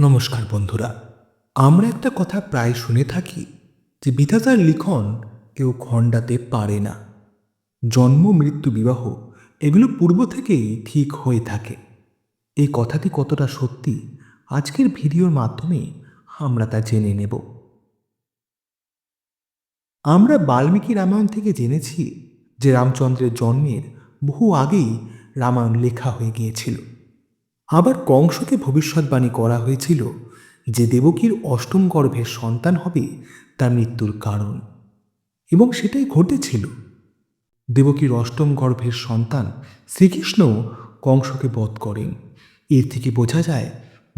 নমস্কার বন্ধুরা, আমরা একটা কথা প্রায় শুনে থাকি যে বিধাতার লিখন কেউ খণ্ডাতে পারে না। জন্ম, মৃত্যু, বিবাহ, এগুলো পূর্ব থেকেই ঠিক হয়ে থাকে। এই কথাটি কতটা সত্যি, আজকের ভিডিওর মাধ্যমে আমরা তা জেনে নেব। আমরা বাল্মীকি রামায়ণ থেকে জেনেছি যে রামচন্দ্রের জন্মের বহু আগেই রামায়ণ লেখা হয়ে গিয়েছিল। আবার কংসকে ভবিষ্যৎবাণী করা হয়েছিল যে দেবকীর অষ্টম গর্ভের সন্তান হবে তার মৃত্যুর কারণ। এবং সেটাই ঘটেছিল। দেবকীর অষ্টম গর্ভের সন্তান শ্রীকৃষ্ণ কংসকে বধ করেন। এর থেকে বোঝা যায়,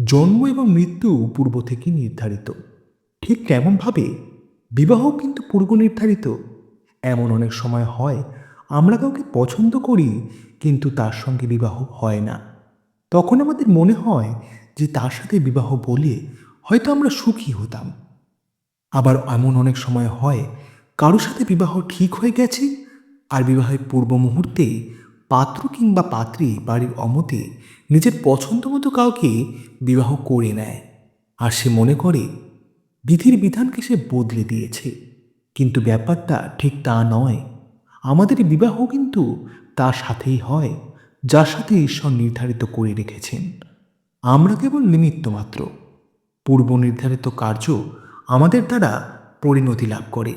জন্ম এবং মৃত্যু পূর্ব থেকে নির্ধারিত। ঠিক তেমনভাবে বিবাহ কিন্তু পূর্ব নির্ধারিত। এমন অনেক সময় হয়, আমরা কাউকে পছন্দ করি, কিন্তু তার সঙ্গে বিবাহ হয় না। তখন আমাদের মনে হয় যে তার সাথে বিবাহ বলে হয়তো আমরা সুখী হতাম। আবার এমন অনেক সময় হয় কারোর সাথে বিবাহ ঠিক হয়ে গেছে আর বিবাহের পূর্ব মুহূর্তে পাত্র কিংবা পাত্রী বাড়ির অমতে নিজের পছন্দ মতো কাউকে বিবাহ করে নেয় আর সে মনে করে, বিধির বিধানকে সে বদলে দিয়েছে। কিন্তু ব্যাপারটা ঠিক তা নয়। আমাদের বিবাহ কিন্তু তার সাথেই হয়। যার সাথে ঈশ্বর নির্ধারিত করে রেখেছেন। আমরা কেবল নিমিত্ত মাত্র। পূর্ব নির্ধারিত কার্য আমাদের দ্বারা পরিণতি লাভ করে।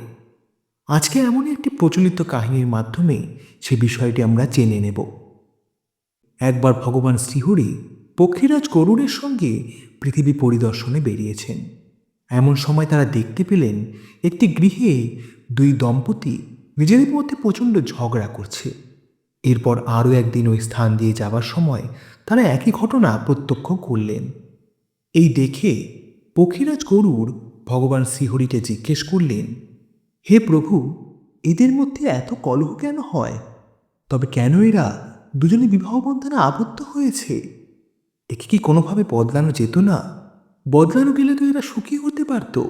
আজকে এমনই একটি প্রচলিত কাহিনীর মাধ্যমে সে বিষয়টি আমরা জেনে নেব। একবার ভগবান শ্রীহরি পক্ষীরাজ গরুড়ের সঙ্গে পৃথিবী পরিদর্শনে বেরিয়েছেন। এমন সময় তারা দেখতে পেলেন একটি গৃহে দুই দম্পতি নিজেদের মধ্যে প্রচণ্ড ঝগড়া করছে। এরপর আরও একদিন ওই স্থান দিয়ে যাওয়ার সময় তারা একই ঘটনা প্রত্যক্ষ করলেন। এই দেখে পক্ষীরাজ গরুর ভগবান শ্রীহরিকে জিজ্ঞেস করলেন, হে প্রভু, এদের মধ্যে এত কলহ কেন হয়? তবে কেন এরা দুজনে বিবাহ বন্ধনে আবদ্ধ হয়েছে? একে কি কোনোভাবে বদলানো যেত না? বদলানো গেলে তো এরা সুখী হতে পারত।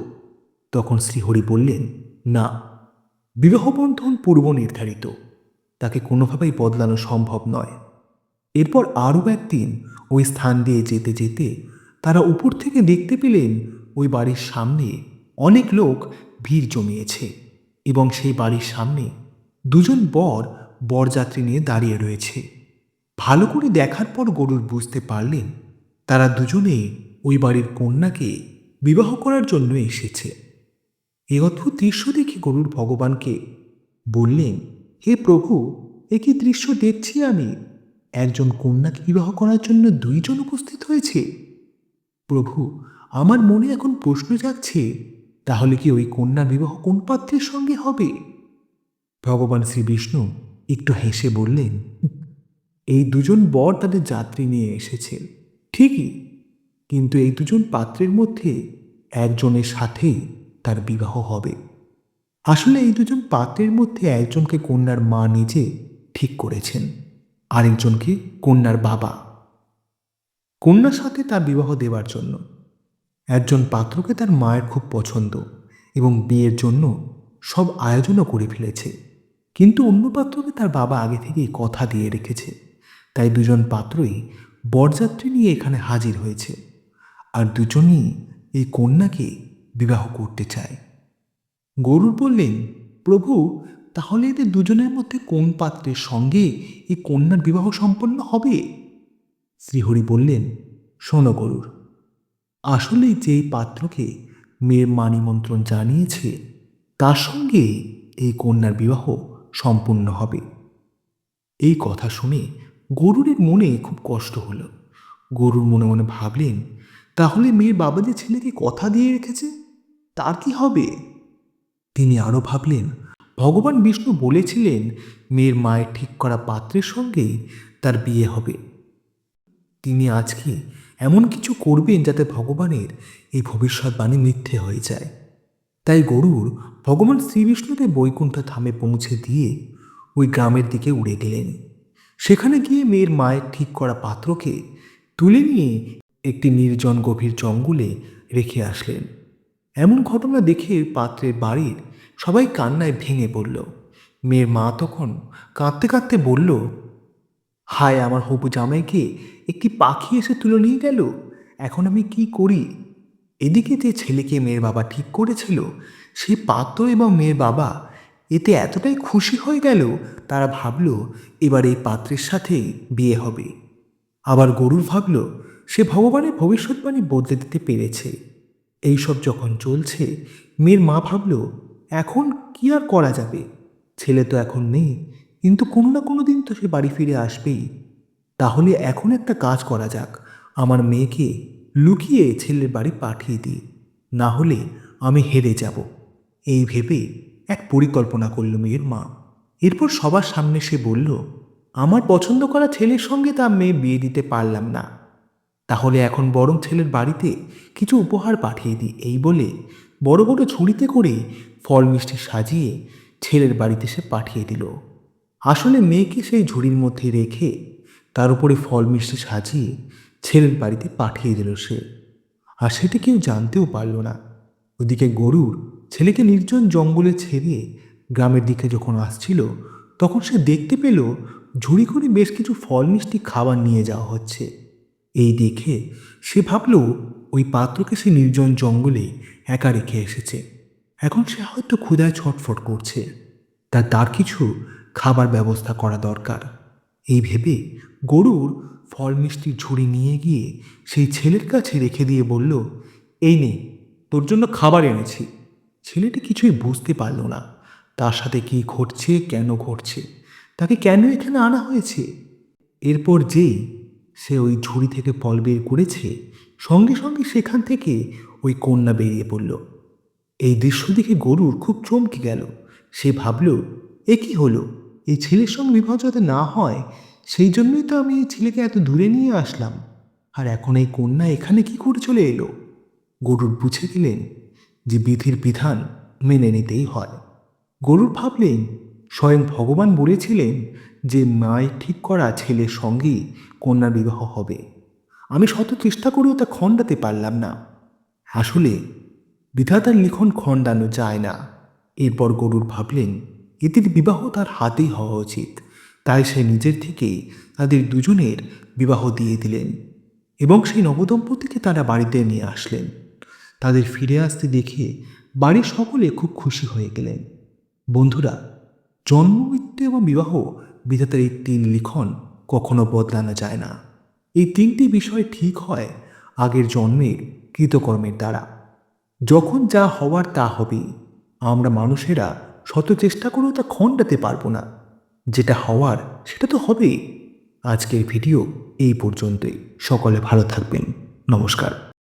তখন শ্রীহরি বললেন, না, বিবাহ বন্ধন পূর্ব নির্ধারিত। তাকে কোনোভাবেই বদলানো সম্ভব নয়। এরপর আরও একদিন ওই স্থান দিয়ে যেতে যেতে তারা উপর থেকে দেখতে পেলেন ওই বাড়ির সামনে অনেক লোক ভিড় জমিয়েছে এবং সেই বাড়ির সামনে দুজন বর বরযাত্রী নিয়ে দাঁড়িয়ে রয়েছে। ভালো করে দেখার পর গরুর বুঝতে পারলেন তারা দুজনে ওই বাড়ির কন্যাকে বিবাহ করার জন্য এসেছে। এ অদ্ভুত দৃশ্য দেখে গরুর ভগবানকে বললেন হে প্রভু, একই দৃশ্য দেখছি আমি। একজন কন্যাকে বিবাহ করার জন্য দুইজন উপস্থিত হয়েছে। প্রভু, আমার মনে এখন প্রশ্ন জাগছে, তাহলে কি ওই কন্যার বিবাহ কোন পাত্রের সঙ্গে হবে? ভগবান শ্রী বিষ্ণু একটু হেসে বললেন, এই দুজন বর তাদের যাত্রী নিয়ে এসেছেন ঠিকই, কিন্তু এই দুজন পাত্রের মধ্যে একজনের সাথেই তার বিবাহ হবে। আসলে এই দুজন পাত্রের মধ্যে একজনকে কন্যার মা নিজে ঠিক করেছেন, আরেকজনকে কন্যার বাবা। কন্যার সাথে তার বিবাহ দেওয়ার জন্য। একজন পাত্রকে তার মায়ের খুব পছন্দ এবং বিয়ের জন্য সব আয়োজনও করে ফেলেছে। কিন্তু অন্য পাত্রকে তার বাবা আগে থেকেই কথা দিয়ে রেখেছে। তাই দুজন পাত্রই বরযাত্রী নিয়ে এখানে হাজির হয়েছে। আর দুজনই এই কন্যাকে বিবাহ করতে চায়। গরুর বললেন, প্রভু, তাহলে এদের দুজনের মধ্যে কোন পাত্রের সঙ্গে এই কন্যার বিবাহ সম্পন্ন হবে? শ্রীহরি বললেন, শোনো গরুর আসলে যেই পাত্রকে মেয়ের মা নিমন্ত্রণ জানিয়েছে, তার সঙ্গে এই কন্যার বিবাহ সম্পূর্ণ হবে। এই কথা শুনে গরুরের মনে খুব কষ্ট হলো। গরুর মনে মনে ভাবলেন, তাহলে মেয়ের বাবা যে ছেলেকে কথা দিয়ে রেখেছে, তার কি হবে? তিনি আরও ভাবলেন, ভগবান বিষ্ণু বলেছিলেন, মেয়ের মায়ের ঠিক করা পাত্রের সঙ্গেই তার বিয়ে হবে। তিনি আজকে এমন কিছু করবেন যাতে ভগবানের এই ভবিষ্যৎবাণী মিথ্যে হয়ে যায়। তাই গরুর ভগবান শ্রীবিষ্ণুকে বৈকুণ্ঠ ধামে পৌঁছে দিয়ে ওই গ্রামের দিকে উড়ে গেলেন। সেখানে গিয়ে মেয়ের মায়ের ঠিক করা পাত্রকে তুলে নিয়ে একটি নির্জন গভীর জঙ্গলে রেখে আসলেন। এমন ঘটনা দেখে পাত্রের বাড়ির সবাই কান্নায় ভেঙে পড়ল। মেয়ের মা তখন কাঁদতে কাঁদতে বলল, হায়, আমার হবু জামাইকে একটি পাখি এসে তুলে নিয়ে গেল। এখন আমি কি করি? এদিকে যে ছেলেকে মেয়ের বাবা ঠিক করেছিল সেই পাত্র এবং মেয়ের বাবা এতে এতটাই খুশি হয়ে গেল, তারা ভাবল, এবার এই পাত্রের সাথে বিয়ে হবে। আবার গরুর ভাবল, সে ভগবানের ভবিষ্যৎবাণী বদলে দিতে পেরেছে। এইসব যখন চলছে মেয়ের মা ভাবল, এখন কি আর করা যাবে? ছেলে তো এখন নেই, কিন্তু কোনো না কোনো দিন তো সে বাড়ি ফিরে আসবেই। তাহলে এখন একটা কাজ করা যাক, আমার মেয়েকে লুকিয়ে ছেলের বাড়ি পাঠিয়ে দিই, না হলে আমি হেরে যাব। এই ভেবে এক পরিকল্পনা করল মেয়ের মা। এরপর সবার সামনে সে বলল, আমার পছন্দ করা ছেলের সঙ্গে তার মেয়ে বিয়ে দিতে পারলাম না। তাহলে এখন বরং ছেলের বাড়িতে কিছু উপহার পাঠিয়ে দিই, এই বলে বড় বড় ঝুড়িতে করে ফল মিষ্টি সাজিয়ে ছেলের বাড়িতে সে পাঠিয়ে দিল। আসলে মেয়েকে সেই ঝুড়ির মধ্যে রেখে তার উপরে ফল মিষ্টি সাজিয়ে ছেলের বাড়িতে পাঠিয়ে দিল সে। আর সেটি কেউ জানতেও পারল না। ওদিকে গরুর ছেলেকে নির্জন জঙ্গলে ছেড়ে গ্রামের দিকে যখন আসছিল, তখন সে দেখতে পেল ঝুড়ি করে বেশ কিছু ফল মিষ্টি খাবার নিয়ে যাওয়া হচ্ছে। এই দেখে সে ভাবল, ওই পাত্রকে সে নির্জন জঙ্গলে একা রেখে এসেছে। এখন সে হয়তো ক্ষুধায় ছটফট করছে। তা তার কিছু খাবার ব্যবস্থা করা দরকার। এই ভেবে গরুর ফল মিষ্টির ঝুড়ি নিয়ে গিয়ে সেই ছেলের কাছে রেখে দিয়ে বলল, এই নে, তোর জন্য খাবার এনেছি। ছেলেটি কিছুই বুঝতে পারল না, তার সাথে কি ঘটছে, কেন ঘটছে? তাকে কেন এখানে আনা হয়েছে? এরপর যেই সে ওই ঝুড়ি থেকে ফল বের করেছে। সঙ্গে সঙ্গে সেখান থেকে ওই কন্যা বেরিয়ে পড়ল। এই দৃশ্য দেখে গরুর খুব চমকে গেল। সে ভাবল, এ কি হলো? এই ছেলের সঙ্গে বিবাহ যাতে না হয়, সেই জন্যই তো আমি এই ছেলেকে এত দূরে নিয়ে আসলাম। আর এখন এই কন্যা এখানে কি করে চলে এলো? গরুর বুঝে গেলেন যে বিধির বিধান মেনে নিতেই হয়। গরুর ভাবলেন, স্বয়ং ভগবান বলেছিলেন যে মায়ের ঠিক করা ছেলের সঙ্গেই কন্যার বিবাহ হবে। আমি শত চেষ্টা করেও তা খণ্ডাতে পারলাম না। আসলে বিধাতার লিখন খণ্ডানো যায় না। এরপর গরুর ভাবলেন, এদের বিবাহ তার হাতেই হওয়া উচিত। তাই সে নিজের থেকেই তাদের দুজনের বিবাহ দিয়ে দিলেন এবং সেই নবদম্পতিকে তারা বাড়িতে নিয়ে আসলেন। তাদের ফিরে আসতে দেখে বাড়ির সকলে খুব খুশি হয়ে গেলেন। বন্ধুরা জন্ম মৃত্যু এবং বিবাহ বিধাতার এই তিন লিখন কখনো বদলানো যায় না। এই তিনটি বিষয় ঠিক হয় আগের জন্মের কৃতকর্মের দ্বারা। যখন যা হওয়ার তা হবে, আমরা মানুষেরা শত চেষ্টা করেও তা খণ্ডাতে পারব না। যেটা হওয়ার, সেটা তো হবেই। আজকের ভিডিও এই পর্যন্তই। সকলে ভালো থাকবেন। নমস্কার।